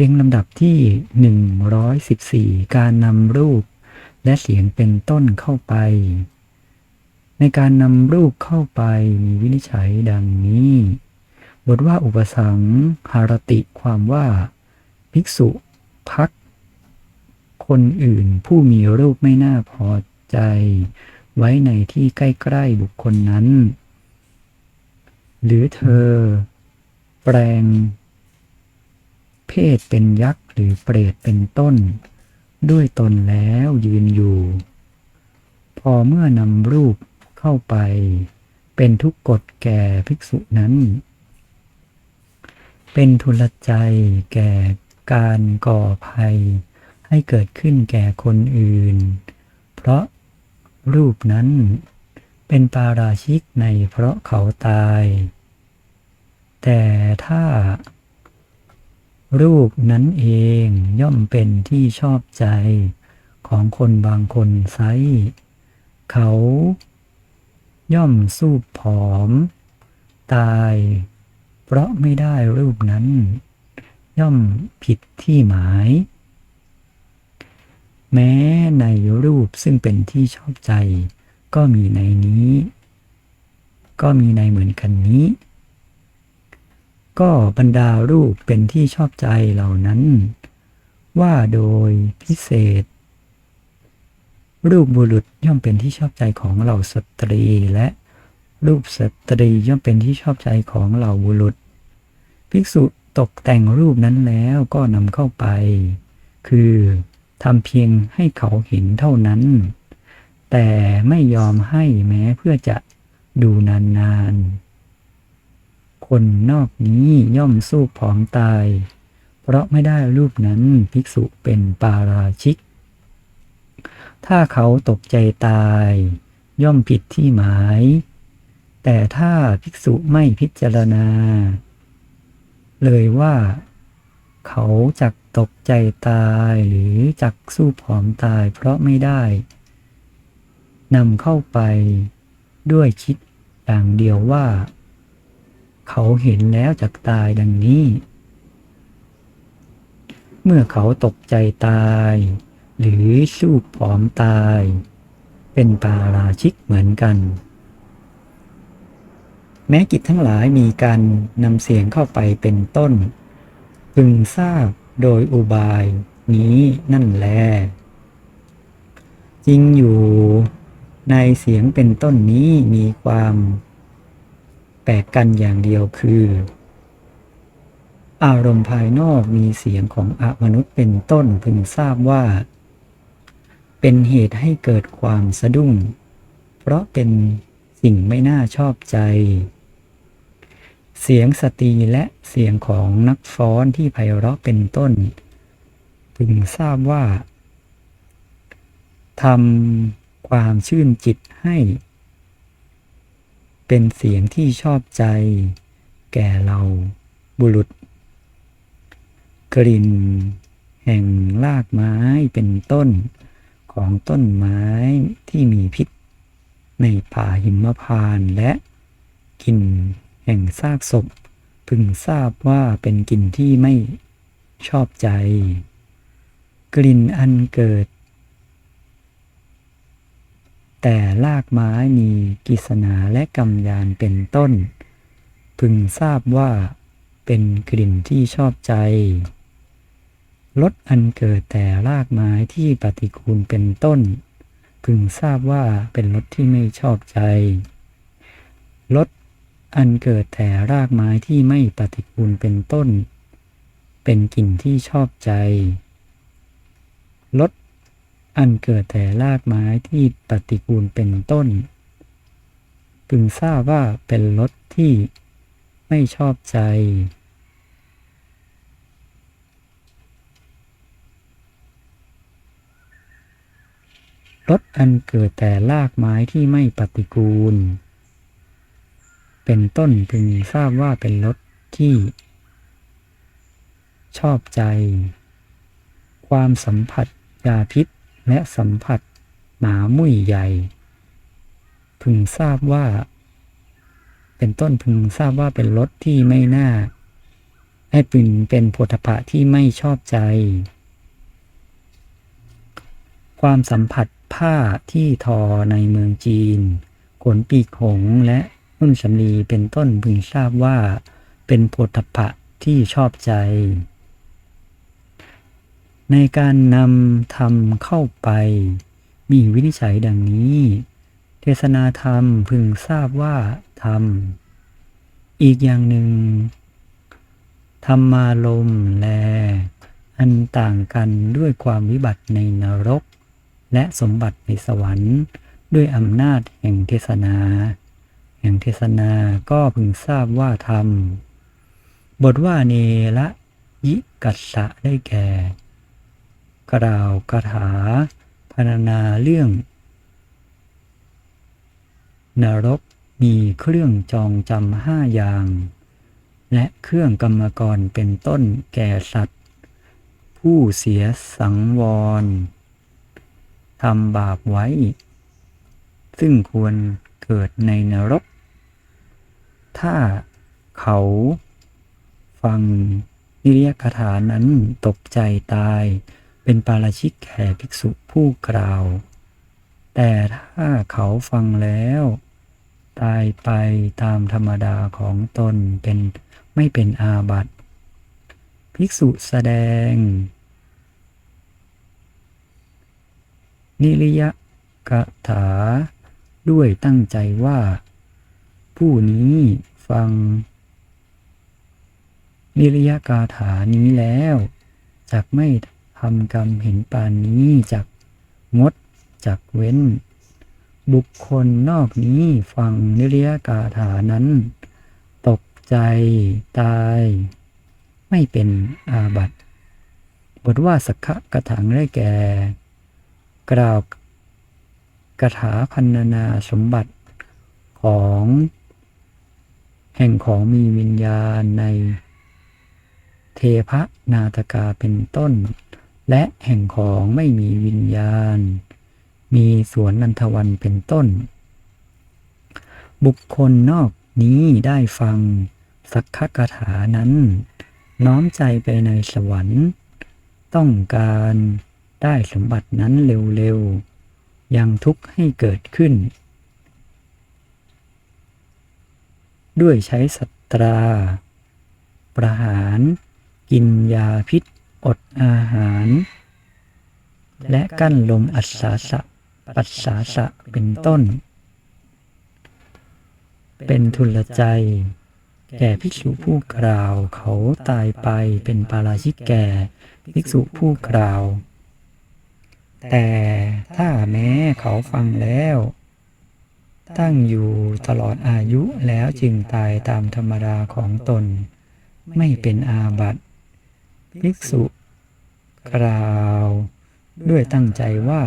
เพลงลำดับที่ 114 การนำรูปและเสียงเป็นต้นเข้าไป ในการนำรูปเข้าไปมีวินิจฉัยดังนี้ บทว่าอุปสังหารติความว่า ภิกษุพัก คนอื่นผู้มีรูปไม่น่าพอใจ ไว้ในที่ใกล้ ๆ บุคคลนั้น หรือเธอ แปลง เพศเป็นยักษ์หรือเปรตเป็นต้น ด้วยตนแล้วยืนอยู่ พอเมื่อนำรูปเข้าไป เป็นทุกกฎแก่ภิกษุนั้น เป็นทุลใจแก่การก่อภัย ให้เกิดขึ้นแก่คนอื่น เพราะรูปนั้นเป็นปาราชิกในเพราะเขาตาย แต่ถ้า รูปนั้นเองย่อมเป็นที่ชอบใจของคนบางคนไซเขา ย่อมสู้ผอม ตาย เพราะไม่ได้รูปนั้น ย่อมผิดที่หมาย แม้ในรูปซึ่งเป็นที่ชอบใจ ก็มีในนี้ ก็มีในเหมือนกันนี้ ก็บรรดารูปเป็นที่ชอบใจเหล่านั้น ว่าโดยพิเศษ รูปบุรุษย่อมเป็นที่ชอบใจของเหล่าสตรี และรูปสตรีย่อมเป็นที่ชอบใจของเหล่าบุรุษ ภิกษุตกแต่งรูปนั้นแล้วก็นำเข้าไป คือทำเพียงให้เขาเห็นเท่านั้น แต่ไม่ยอมให้แม้เพื่อจะดูนานๆ คนนอกนี้ย่อมสู้ผอมตาย เพราะไม่ได้รูปนั้นภิกษุเป็นปาราชิก ถ้าเขาตกใจตาย ย่อมผิดที่หมาย แต่ถ้าภิกษุไม่พิจารณา เลยว่า เขาจักตกใจตายหรือจักสู้ผอมตายเพราะไม่ได้นำเข้าไปด้วยคิดอย่างเดียวว่า เขาเห็นแล้วจักตายดังนี้ เมื่อเขาตกใจตาย หรือสู้ผอมตาย เป็นปาราชิกเหมือนกัน แม้กิจทั้งหลายมีการนำเสียงเข้าไปเป็นต้น พึงทราบโดยอุบายนี้นั่นแล จริงอยู่ในเสียงเป็นต้นนี้มีความ แปลกกันอย่างเดียวคือ อารมณ์ภายนอกมีเสียงของอมนุษย์เป็นต้นพึงทราบว่า เป็นเหตุให้เกิดความสะดุ้ง เพราะเป็นสิ่งไม่น่าชอบใจ เสียงสตรีและเสียงของนักฟ้อนที่ไพเราะเป็นต้น พึงทราบว่าทำความชื่นจิตให้ เป็นเสียงที่ชอบใจ แก่เราบุรุษ กลิ่น แห่งรากไม้เป็นต้นของต้นไม้ที่มีพิษ ในป่าหิมพานและกลิ่นแห่งซากศพ พึงทราบว่าเป็นกลิ่นที่ไม่ชอบใจ กลิ่นอันเกิด แต่รากไม้มีกิษณาและกำยานเป็นต้น พึงทราบว่าเป็นกลิ่นที่ชอบใจรสอันเกิดแต่รากไม้ที่ปฏิกูลเป็นต้น พึงทราบว่าเป็นรสที่ไม่ชอบใจรสอันเกิดแต่รากไม้ที่ไม่ปฏิกูลเป็นต้น เป็นกลิ่นที่ชอบใจรส อันเกิดแต่รากไม้ที่ปฏิกูลเป็นต้น พึงทราบว่าเป็นรสที่ไม่ชอบใจ รสอันเกิดแต่รากไม้ที่ไม่ปฏิกูล เป็นต้นพึงทราบว่าเป็นรสที่ ชอบใจ ความสัมผัสยาพิษ และสัมผัสหมามุ่ยใหญ่ พึงทราบว่า เป็นต้นพึงทราบว่าเป็นรสที่ไม่น่า ให้ป็นเป็นโพธพะที่ไม่ชอบใจ ความสัมผัสผ้าที่ทอในเมืองจีน ขนปีกหงและนุ่นสำลีเป็นต้นพึงทราบว่า เป็นโพธพะที่ชอบใจ ในการนำธรรมเข้าไป มีวินิจฉัยดังนี้ เทศนาธรรมพึงทราบว่าธรรม อีกอย่างหนึ่งธรรมารมแล อันต่างกันด้วยความวิบัติในนรก และสมบัติในสวรรค์ด้วยอำนาจแห่งเทศนา แห่งเทศนาก็พึงทราบว่าธรรม บทว่าเนละยิกัสสะได้แก่ กล่าวคาถาพรรณนาเรื่อง นรกมีเครื่องจองจำห้าอย่าง และเครื่องกรรมกรเป็นต้นแก่สัตว์ ผู้เสียสังวรทำบาปไว้ ซึ่งควรเกิดในนรก ถ้าเขาฟังนิรยคาถานั้นตกใจตาย เป็นปาราชิกแก่ภิกษุผู้กล่าว แต่ถ้าเขาฟังแล้ว ตายไปตามธรรมดาของตนเป็นไม่เป็นอาบัติภิกษุแสดง นิริยกถา ด้วยตั้งใจว่า ผู้นี้ฟัง นิริยกาถานี้แล้วจักไม่ ทำกรรมเห็นปานนี้จักงดจักเว้น บุคคลนอกนี้ฟังนิริยกาถานั้น ตกใจตาย ไม่เป็นอาบัติบทว่าสักขะกระถางได้แก่ กล่าวกถาพันนานาสมบัติของแห่งของมีวิญญาณในเทพนาตกาเป็นต้น และแห่งของไม่มีวิญญาณ มีสวนนันทวันเป็นต้น บุคคลนอกนี้ได้ฟัง สักขกถานั้น น้อมใจไปในสวรรค์ ต้องการได้สมบัตินั้นเร็วๆ ยังทุกข์ให้เกิดขึ้น ด้วยใช้สัตรา ประหาร กินยาพิษ อดอาหาร และกั้นลมอัศสาสะ ปัสสาสะเป็นต้น เป็นทุลใจ แก่ภิกษุผู้กล่าวเขาตายไปเป็นปาราชิกแก่ภิกษุผู้กล่าว แต่ถ้าแม้เขาฟังแล้ว ตั้งอยู่ตลอดอายุแล้วจึงตายตามธรรมดาของตน ไม่เป็นอาบัติ ภิกษุกล่าวด้วยตั้งใจว่า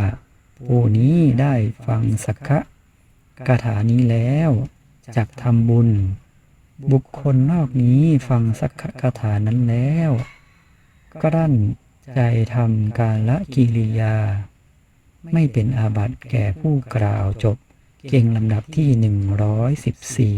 ผู้นี้ได้ฟังสักขะคาถานี้แล้วจักทำบุญ บุคคลนอกนี้ฟังสักขะคาถานั้นแล้วก็ดั้นใจทำการละกิริยา ไม่เป็นอาบัติแก่ผู้กล่าวจบ เก่งลำดับที่หนึ่งร้อยสิบสี่